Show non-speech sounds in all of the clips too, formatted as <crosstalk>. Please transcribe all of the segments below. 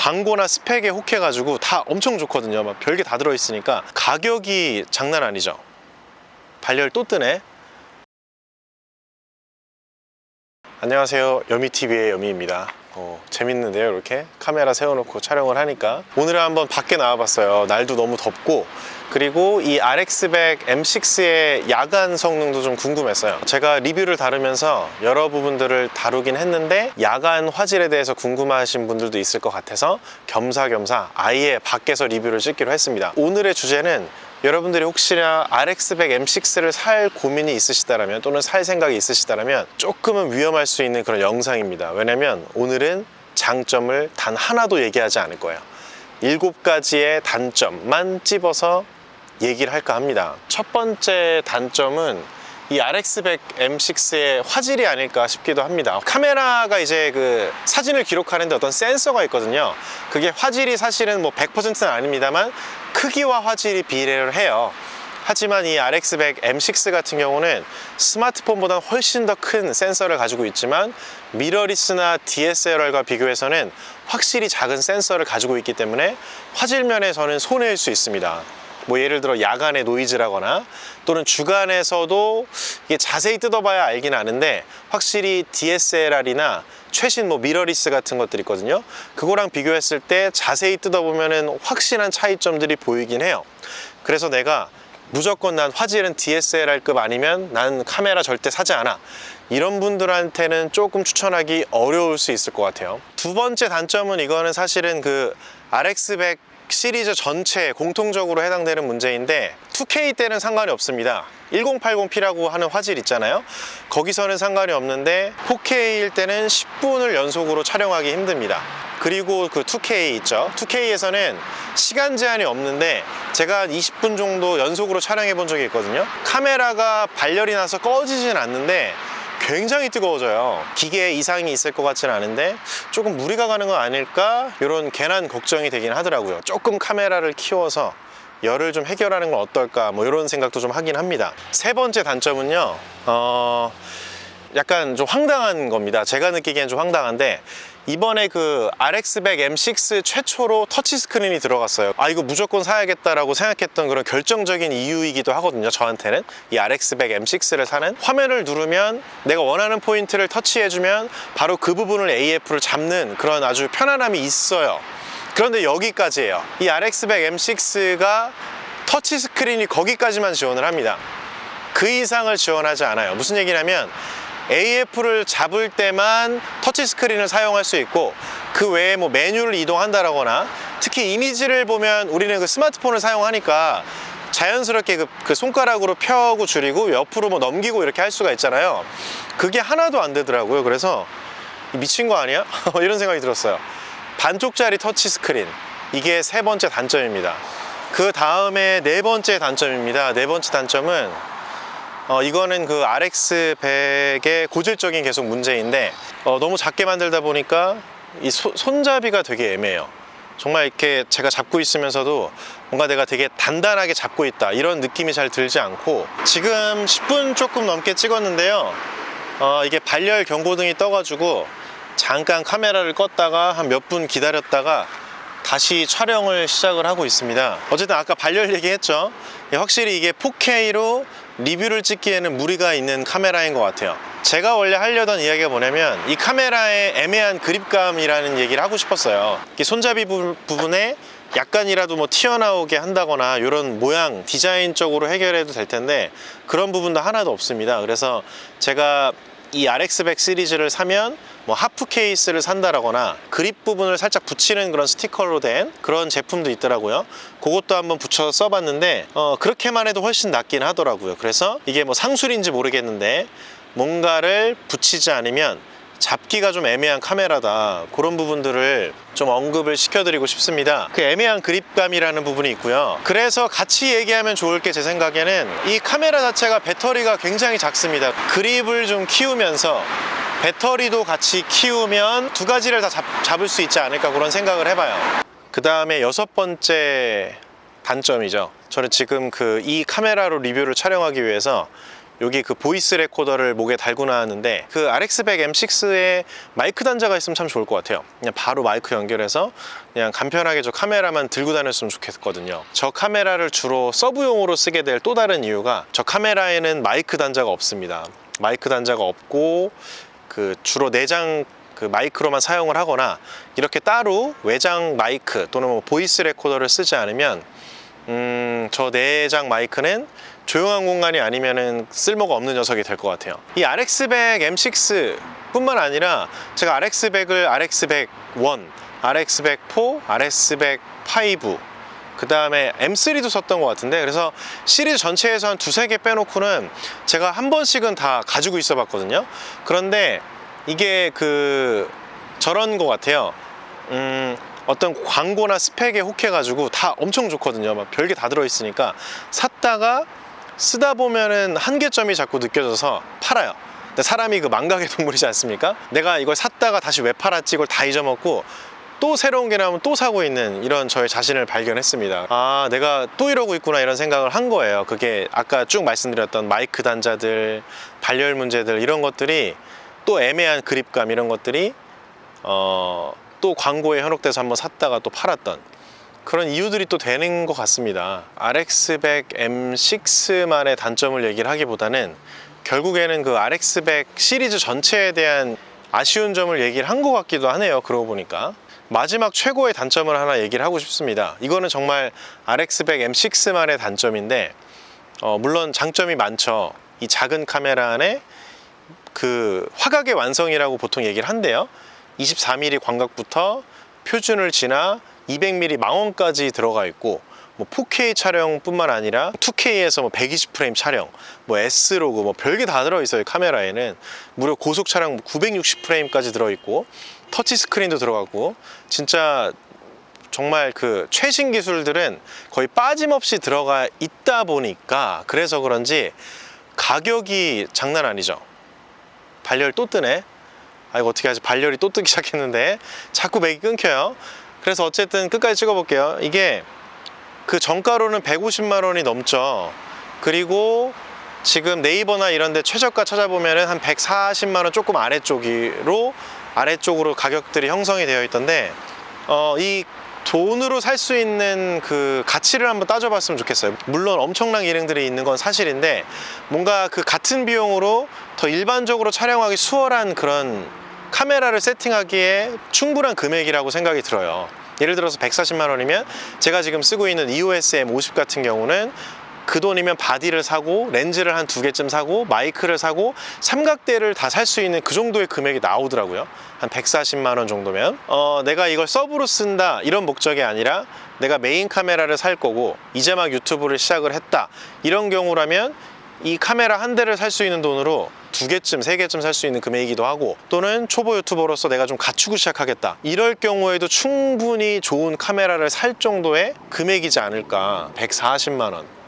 광고나 스펙에 혹해가지고 다 엄청 좋거든요. 막 별게 다 들어있으니까 가격이 장난 아니죠. 발열 또 뜨네. 안녕하세요. 여미TV의 여미입니다. 어, 재밌는데요. 이렇게 카메라 세워놓고 촬영을 하니까. 오늘은 한번 밖에 나와봤어요. 날도 너무 덥고. 그리고 이 RX100 M6의 야간 성능도 좀 궁금했어요. 제가 리뷰를 다루면서 여러 부분들을 다루긴 했는데 야간 화질에 대해서 궁금하신 분들도 있을 것 같아서 겸사겸사 아예 밖에서 리뷰를 찍기로 했습니다. 오늘의 주제는 여러분들이 혹시나 RX100 M6를 살 고민이 있으시다라면 또는 살 생각이 있으시다라면 조금은 위험할 수 있는 그런 영상입니다. 왜냐면 오늘은 장점을 단 하나도 얘기하지 않을 거예요. 일곱 가지의 단점만 찝어서 얘기를 할까 합니다. 첫 번째 단점은 이 RX100 M6의 화질이 아닐까 싶기도 합니다. 카메라가 이제 그 사진을 기록하는데 어떤 센서가 있거든요. 그게 화질이 사실은 뭐 100%는 아닙니다만 크기와 화질이 비례를 해요. 하지만 이 RX100 M6 같은 경우는 스마트폰보다 훨씬 더 큰 센서를 가지고 있지만 미러리스나 DSLR과 비교해서는 확실히 작은 센서를 가지고 있기 때문에 화질 면에서는 손해일 수 있습니다. 뭐 예를 들어 야간에 노이즈라거나 또는 주간에서도 이게 자세히 뜯어봐야 알긴 아는데 확실히 DSLR이나 최신 뭐 미러리스 같은 것들이 있거든요. 그거랑 비교했을 때 자세히 뜯어보면은 확실한 차이점들이 보이긴 해요. 그래서 내가 무조건 난 화질은 DSLR급 아니면 난 카메라 절대 사지 않아. 이런 분들한테는 조금 추천하기 어려울 수 있을 것 같아요. 두 번째 단점은 이거는 사실은 그 RX100 시리즈 전체에 공통적으로 해당되는 문제인데 2K 때는 상관이 없습니다. 1080p라고 하는 화질 있잖아요. 거기서는 상관이 없는데 4K일 때는 10분을 연속으로 촬영하기 힘듭니다. 그리고 그 2K 있죠. 2K에서는 시간 제한이 없는데 제가 한 20분 정도 연속으로 촬영해 본 적이 있거든요. 카메라가 발열이 나서 꺼지진 않는데 굉장히 뜨거워져요. 기계에 이상이 있을 것 같지는 않은데 조금 무리가 가는 건 아닐까? 이런 괜한 걱정이 되긴 하더라고요. 조금 카메라를 키워서 열을 좀 해결하는 건 어떨까? 뭐 이런 생각도 좀 하긴 합니다. 세 번째 단점은요. 어... 약간 좀 황당한 겁니다. 제가 느끼기엔 좀 황당한데 이번에 그 RX100 M6 최초로 터치 스크린이 들어갔어요. 아 이거 무조건 사야겠다라고 생각했던 그런 결정적인 이유이기도 하거든요. 저한테는 이 RX100 M6를 사는 화면을 누르면 내가 원하는 포인트를 터치해주면 바로 그 부분을 AF를 잡는 그런 아주 편안함이 있어요. 그런데 여기까지예요. 이 RX100 M6가 터치 스크린이 거기까지만 지원을 합니다. 그 이상을 지원하지 않아요. 무슨 얘기냐면 AF를 잡을 때만 터치 스크린을 사용할 수 있고 그 외에 뭐 메뉴를 이동한다거나 특히 이미지를 보면 우리는 그 스마트폰을 사용하니까 자연스럽게 그, 그 손가락으로 펴고 줄이고 옆으로 뭐 넘기고 이렇게 할 수가 있잖아요. 그게 하나도 안 되더라고요. 그래서 미친 거 아니야? <laughs> 이런 생각이 들었어요. 반쪽짜리 터치 스크린. 이게 세 번째 단점입니다. 그 다음에 네 번째 단점입니다. 네 번째 단점은 어, 이거는 그 RX100의 고질적인 계속 문제인데 어, 너무 작게 만들다 보니까 이 소- 손잡이가 되게 애매해요. 정말 이렇게 제가 잡고 있으면서도 뭔가 내가 되게 단단하게 잡고 있다 이런 느낌이 잘 들지 않고 지금 10분 조금 넘게 찍었는데요. 어, 이게 발열 경고등이 떠가지고 잠깐 카메라를 껐다가 한 몇 분 기다렸다가 다시 촬영을 시작을 하고 있습니다. 어쨌든 아까 발열 얘기했죠. 예, 확실히 이게 4K로 리뷰를 찍기에는 무리가 있는 카메라인 것 같아요. 제가 원래 하려던 이야기가 뭐냐면 이 카메라의 애매한 그립감이라는 얘기를 하고 싶었어요. 이 손잡이 부, 부분에 약간이라도 뭐 튀어나오게 한다거나 이런 모양 디자인적으로 해결해도 될 텐데 그런 부분도 하나도 없습니다. 그래서 제가 이 RX100 시리즈를 사면 뭐 하프 케이스를 산다라거나 그립 부분을 살짝 붙이는 그런 스티커로 된 그런 제품도 있더라고요. 그것도 한번 붙여서 써봤는데 어, 그렇게만 해도 훨씬 낫긴 하더라고요. 그래서 이게 뭐 상술인지 모르겠는데 뭔가를 붙이지 않으면 잡기가 좀 애매한 카메라다. 그런 부분들을 좀 언급을 시켜드리고 싶습니다. 그 애매한 그립감이라는 부분이 있고요. 그래서 같이 얘기하면 좋을 게 제 생각에는 이 카메라 자체가 배터리가 굉장히 작습니다. 그립을 좀 키우면서 배터리도 같이 키우면 두 가지를 다 잡, 잡을 수 있지 않을까 그런 생각을 해봐요. 그 다음에 여섯 번째 단점이죠. 저는 지금 그 이 카메라로 리뷰를 촬영하기 위해서 여기 그 보이스 레코더를 목에 달고 나왔는데 그 RX100 M6에 마이크 단자가 있으면 참 좋을 것 같아요. 그냥 바로 마이크 연결해서 그냥 간편하게 저 카메라만 들고 다녔으면 좋겠거든요. 저 카메라를 주로 서브용으로 쓰게 될 또 다른 이유가 저 카메라에는 마이크 단자가 없습니다. 마이크 단자가 없고 그 주로 내장 그 마이크로만 사용을 하거나 이렇게 따로 외장 마이크 또는 뭐 보이스 레코더를 쓰지 않으면 음, 저 내장 마이크는 조용한 공간이 아니면은 쓸모가 없는 녀석이 될 것 같아요. 이 RX100 M6 뿐만 아니라 제가 RX100을 RX100 1, RX100 4, RX100 5, 그 다음에 M3도 썼던 것 같은데 그래서 시리즈 전체에서 한 두세 개 빼놓고는 제가 한 번씩은 다 가지고 있어 봤거든요. 그런데 이게 그 저런 것 같아요. 음, 어떤 광고나 스펙에 혹해가지고 다 엄청 좋거든요. 막 별게 다 들어있으니까 샀다가 쓰다 보면은 한계점이 자꾸 느껴져서 팔아요. 근데 사람이 그 망각의 <laughs> 동물이지 않습니까? 내가 이걸 샀다가 다시 왜 팔았지 이걸 다 잊어먹고 또 새로운 게 나오면 또 사고 있는 이런 저의 자신을 발견했습니다. 아, 내가 또 이러고 있구나 이런 생각을 한 거예요. 그게 아까 쭉 말씀드렸던 마이크 단자들, 발열 문제들 이런 것들이 또 애매한 그립감 이런 것들이 어, 또 광고에 현혹돼서 한번 샀다가 또 팔았던 그런 이유들이 또 되는 것 같습니다. RX100 M6만의 단점을 얘기를 하기보다는 결국에는 그 RX100 시리즈 전체에 대한 아쉬운 점을 얘기를 한 것 같기도 하네요. 그러고 보니까. 마지막 최고의 단점을 하나 얘기를 하고 싶습니다. 이거는 정말 RX100 M6만의 단점인데, 어, 물론 장점이 많죠. 이 작은 카메라 안에 그 화각의 완성이라고 보통 얘기를 한대요. 24mm 광각부터 표준을 지나 200mm 망원까지 들어가 있고 뭐 4K 촬영뿐만 아니라 2K에서 뭐 120프레임 촬영, 뭐 S 로그 뭐 별게 다 들어 있어요. 카메라에는 무려 고속 촬영 960프레임까지 들어 있고 터치 스크린도 들어가고 진짜 정말 그 최신 기술들은 거의 빠짐없이 들어가 있다 보니까 그래서 그런지 가격이 장난 아니죠. 발열 또 뜨네. 아 이거 어떻게 하지? 발열이 또 뜨기 시작했는데 자꾸 맥이 끊겨요. 그래서 어쨌든 끝까지 찍어볼게요. 이게 그 정가로는 150만 원이 넘죠. 그리고 지금 네이버나 이런 데 최저가 찾아보면은 한 140만 원 조금 아래쪽으로 아래쪽으로 가격들이 형성이 되어 있던데 어, 이 돈으로 살 수 있는 그 가치를 한번 따져봤으면 좋겠어요. 물론 엄청난 기능들이 있는 건 사실인데 뭔가 그 같은 비용으로 더 일반적으로 촬영하기 수월한 그런 카메라를 세팅하기에 충분한 금액이라고 생각이 들어요. 예를 들어서 140만 원이면 제가 지금 쓰고 있는 EOS M50 같은 경우는 그 돈이면 바디를 사고 렌즈를 한 두 개쯤 사고 마이크를 사고 삼각대를 다 살 수 있는 그 정도의 금액이 나오더라고요. 한 140만 원 정도면 어, 내가 이걸 서브로 쓴다 이런 목적이 아니라 내가 메인 카메라를 살 거고 이제 막 유튜브를 시작을 했다 이런 경우라면 이 카메라 한 대를 살 수 있는 돈으로 두 개쯤, 세 개쯤 살 수 있는 금액이기도 하고 또는 초보 유튜버로서 내가 좀 갖추고 시작하겠다. 이럴 경우에도 충분히 좋은 카메라를 살 정도의 금액이지 않을까. 140만 원.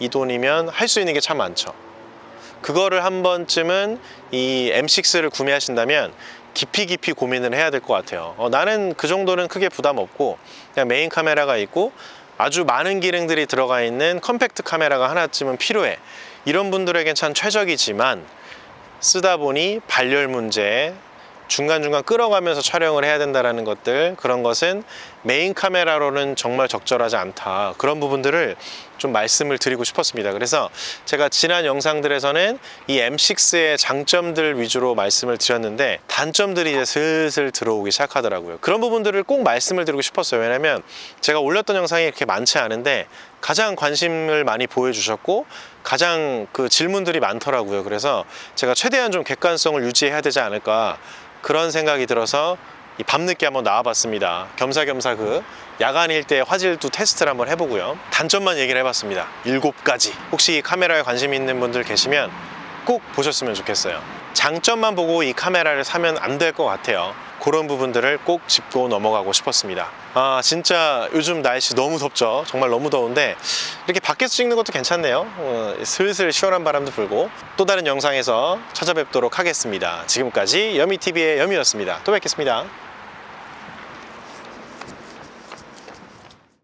이 돈이면 할 수 있는 게 참 많죠. 그거를 한 번쯤은 이 M6를 구매하신다면 깊이 깊이 고민을 해야 될 것 같아요. 어, 나는 그 정도는 크게 부담 없고 그냥 메인 카메라가 있고 아주 많은 기능들이 들어가 있는 컴팩트 카메라가 하나쯤은 필요해. 이런 분들에겐 참 최적이지만 쓰다 보니 발열 문제, 중간중간 끌어가면서 촬영을 해야 된다는 것들 그런 것은 메인 카메라로는 정말 적절하지 않다. 그런 부분들을 좀 말씀을 드리고 싶었습니다. 그래서 제가 지난 영상들에서는 이 M6의 장점들 위주로 말씀을 드렸는데 단점들이 이제 슬슬 들어오기 시작하더라고요. 그런 부분들을 꼭 말씀을 드리고 싶었어요. 왜냐면 제가 올렸던 영상이 이렇게 많지 않은데 가장 관심을 많이 보여주셨고 가장 그 질문들이 많더라고요. 그래서 제가 최대한 좀 객관성을 유지해야 되지 않을까 그런 생각이 들어서 이 밤늦게 한번 나와봤습니다. 겸사겸사 그 야간일 때 화질도 테스트를 한번 해보고요. 단점만 얘기를 해봤습니다. 일곱 가지. 혹시 이 카메라에 관심 있는 분들 계시면 꼭 보셨으면 좋겠어요. 장점만 보고 이 카메라를 사면 안 될 것 같아요. 그런 부분들을 꼭 짚고 넘어가고 싶었습니다. 아, 진짜 요즘 날씨 너무 덥죠. 정말 너무 더운데 이렇게 밖에서 찍는 것도 괜찮네요. 어, 슬슬 시원한 바람도 불고 또 다른 영상에서 찾아뵙도록 하겠습니다. 지금까지 여미TV의 여미였습니다. 또 뵙겠습니다.